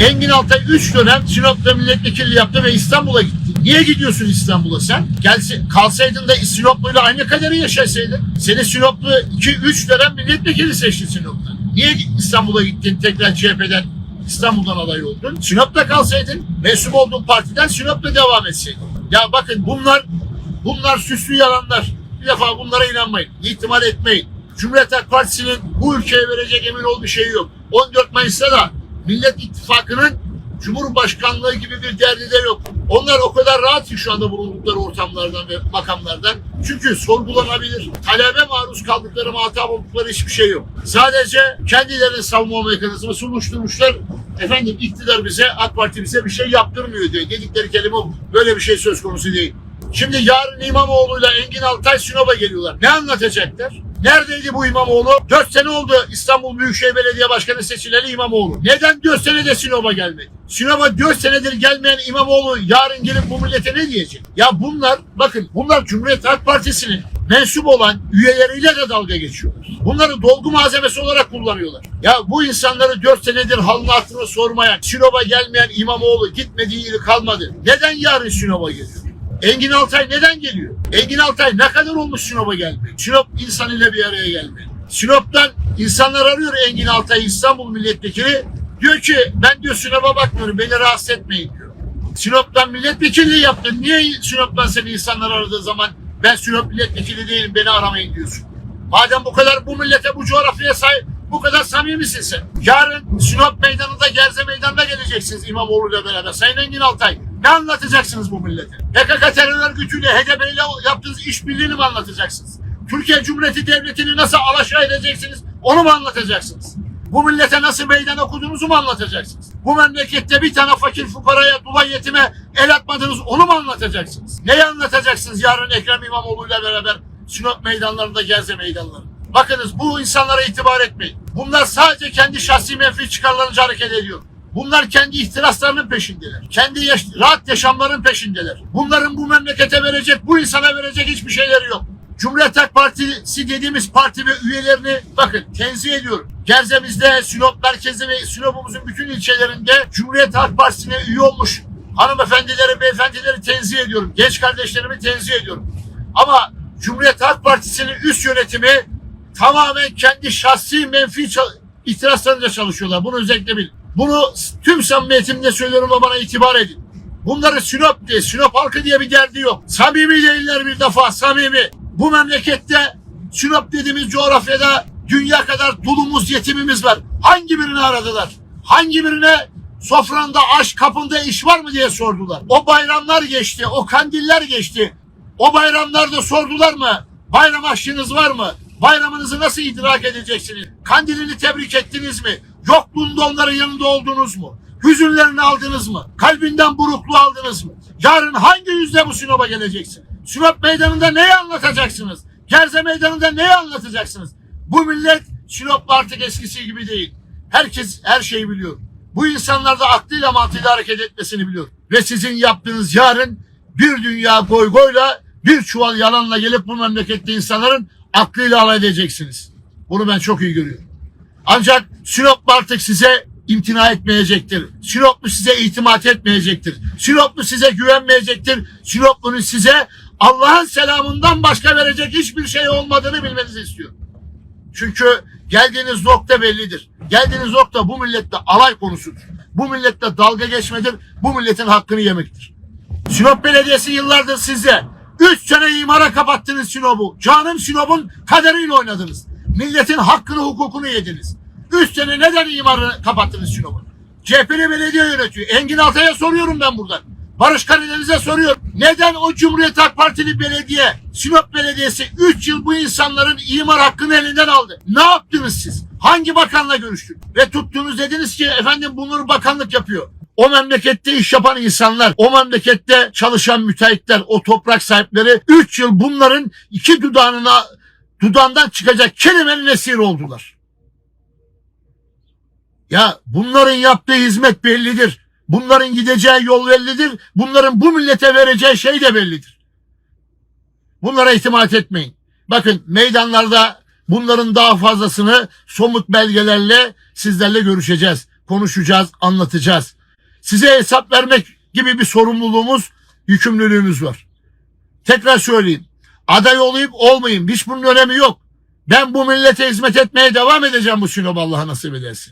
Engin Altay 3 dönem Sinop'ta milletvekilliği yaptı ve İstanbul'a gitti. Niye gidiyorsun İstanbul'a sen? Gelsin, kalsaydın da Sinoplu'yla aynı kaderi yaşasaydın. Seni Sinoplu 2-3 dönem milletvekili seçti Sinop'tan. Niye İstanbul'a gittin tekrar CHP'den İstanbul'dan aday oldun? Sinop'ta kalsaydın, mensup olduğun partiden Sinop'ta devam etseydin. Ya bakın bunlar bunlar süslü yalanlar. Bir defa bunlara inanmayın. İhtimal etmeyin. Cumhuriyet Halk Partisi'nin bu ülkeye verecek emin ol bir şeyi yok. 14 Mayıs'ta da Millet İttifakı'nın Cumhurbaşkanlığı gibi bir derdi de yok. Onlar o kadar rahat ki şu anda bulundukları ortamlardan ve makamlardan. Çünkü sorgulanabilir. Talebe maruz kaldıkları, muhatap oldukları hiçbir şey yok. Sadece kendilerini savunma mekanizması oluşturmuşlar. Efendim iktidar bize, AK Parti bize bir şey yaptırmıyor diye. Dedikleri kelime. Böyle bir şey söz konusu değil. Şimdi yarın İmamoğlu'yla Engin Altay Sinop'a geliyorlar. Ne anlatacaklar? Neredeydi bu İmamoğlu? 4 sene oldu İstanbul Büyükşehir Belediye Başkanı seçileli İmamoğlu. Neden 4 senede Sinop'a gelmedi? Sinop'a 4 senedir gelmeyen İmamoğlu yarın gelip bu millete ne diyecek? Ya bunlar bakın bunlar Cumhuriyet Halk Partisi'nin mensup olan üyeleriyle de dalga geçiyorlar. Bunları dolgu malzemesi olarak kullanıyorlar. Ya bu insanları 4 senedir halını hatırını sormayan, Sinop'a gelmeyen İmamoğlu gitmediği yeri kalmadı. Neden yarın Sinop'a geliyor? Engin Altay neden geliyor? Engin Altay ne kadar olmuş Sinop'a gelmiyor? Sinop insanıyla bir araya gelmiyor. Sinop'tan insanlar arıyor Engin Altay İstanbul milletvekili. Diyor ki ben diyor Sinop'a bakmıyorum beni rahatsız etmeyin diyor. Sinop'tan milletvekilliği yaptın. Niye Sinop'tan seni insanlar aradığı zaman ben Sinop milletvekili değilim beni aramayın diyorsun. Madem bu kadar bu millete bu coğrafyaya sahip bu kadar samimisin sen. Yarın Sinop meydanında Gerze meydanına geleceksiniz İmamoğlu'yla beraber. Sayın Engin Altay ne anlatacaksınız bu millete? PKK terör örgütüyle HDP ile yaptığınız işbirliğini mi anlatacaksınız? Türkiye Cumhuriyeti Devleti'ni nasıl alaşağı edeceksiniz? Onu mu anlatacaksınız? Bu millete nasıl meydan okuduğunuzu mu anlatacaksınız? Bu memlekette bir tane fakir fukaraya, dula yetime el atmadınız onu mu anlatacaksınız? Neyi anlatacaksınız yarın Ekrem İmamoğlu'yla beraber Sinop meydanlarında, Gerze meydanlarında? Bakınız bu insanlara itibar etmeyin. Bunlar sadece kendi şahsi menfi çıkarlarınca hareket ediyor. Bunlar kendi ihtiraslarının peşindeler. Kendi yaş- rahat yaşamların peşindeler. Bunların bu memlekete verecek, bu insana verecek hiçbir şeyleri yok. Cumhuriyet Halk Partisi dediğimiz parti ve üyelerini bakın tenzih ediyorum. Gerze'mizde, Sinop merkezde ve Sinop'umuzun bütün ilçelerinde Cumhuriyet Halk Partisi'ne üye olmuş hanımefendileri, beyefendileri tenzih ediyorum. Genç kardeşlerimi tenzih ediyorum. Ama Cumhuriyet Halk Partisi'nin üst yönetimi tamamen kendi şahsi menfi ihtiraslarınca çalışıyorlar. Bunu özellikle bilin. Bunu tüm samimiyetimle söylüyorum ve bana itibar edin. Bunları Sinop diye, Sinop halkı diye bir derdi yok. Samimi değiller bir defa, samimi. Bu memlekette Sinop dediğimiz coğrafyada dünya kadar dulumuz, yetimimiz var. Hangi birini aradılar? Hangi birine sofranda aş, kapında iş var mı diye sordular. O bayramlar geçti, o kandiller geçti. O bayramlarda sordular mı? Bayram aşçınız var mı? Bayramınızı nasıl idrak edeceksiniz? Kandilini tebrik ettiniz mi? Yokluğunda onların yanında oldunuz mu? Hüzünlerini aldınız mı? Kalbinden burukluğu aldınız mı? Yarın hangi yüzle bu Sinop'a geleceksin? Sinop meydanında neyi anlatacaksınız? Gerze meydanında neyi anlatacaksınız? Bu millet Sinop'la artık eskisi gibi değil. Herkes her şeyi biliyor. Bu insanlar da aklıyla mantığıyla hareket etmesini biliyor. Ve sizin yaptığınız yarın bir dünya goy goyla bir çuval yalanla gelip bu memlekette insanların aklıyla alay edeceksiniz. Bunu ben çok iyi görüyorum. Ancak Sinoplu artık size imtina etmeyecektir. Sinoplu size itimat etmeyecektir. Sinoplu size güvenmeyecektir. Sinoplu'nun size Allah'ın selamından başka verecek hiçbir şey olmadığını bilmenizi istiyorum. Çünkü geldiğiniz nokta bellidir. Geldiğiniz nokta bu millette alay konusudur. Bu millette dalga geçmedir. Bu milletin hakkını yemektir. Sinop Belediyesi yıllardır size 3 sene imara kapattınız Sinop'u. Canım Sinop'un kaderiyle oynadınız. Milletin hakkını hukukunu yediniz. 3 sene neden imarı kapattınız Sinop'u? CHP'li belediye yönetiyor. Engin Altay'a soruyorum ben buradan. Barış Karadeniz'e soruyorum. Neden o Cumhuriyet Halk Partili belediye, Sinop Belediyesi 3 yıl bu insanların imar hakkını elinden aldı? Ne yaptınız siz? Hangi bakanla görüştün? Ve tuttunuz dediniz ki efendim bunları bakanlık yapıyor. O memlekette iş yapan insanlar, o memlekette çalışan müteahhitler, o toprak sahipleri 3 yıl bunların iki dudağına dudağından çıkacak kelimenin esiri oldular. Ya bunların yaptığı hizmet bellidir. Bunların gideceği yol bellidir. Bunların bu millete vereceği şey de bellidir. Bunlara itimat etmeyin. Bakın meydanlarda bunların daha fazlasını somut belgelerle sizlerle görüşeceğiz. konuşacağız, anlatacağız. Size hesap vermek gibi bir sorumluluğumuz, yükümlülüğümüz var. Tekrar söyleyeyim. Aday olayım olmayayım hiç bunun önemi yok. Ben bu millete hizmet etmeye devam edeceğim bu Sinop Allah'a nasip ederse.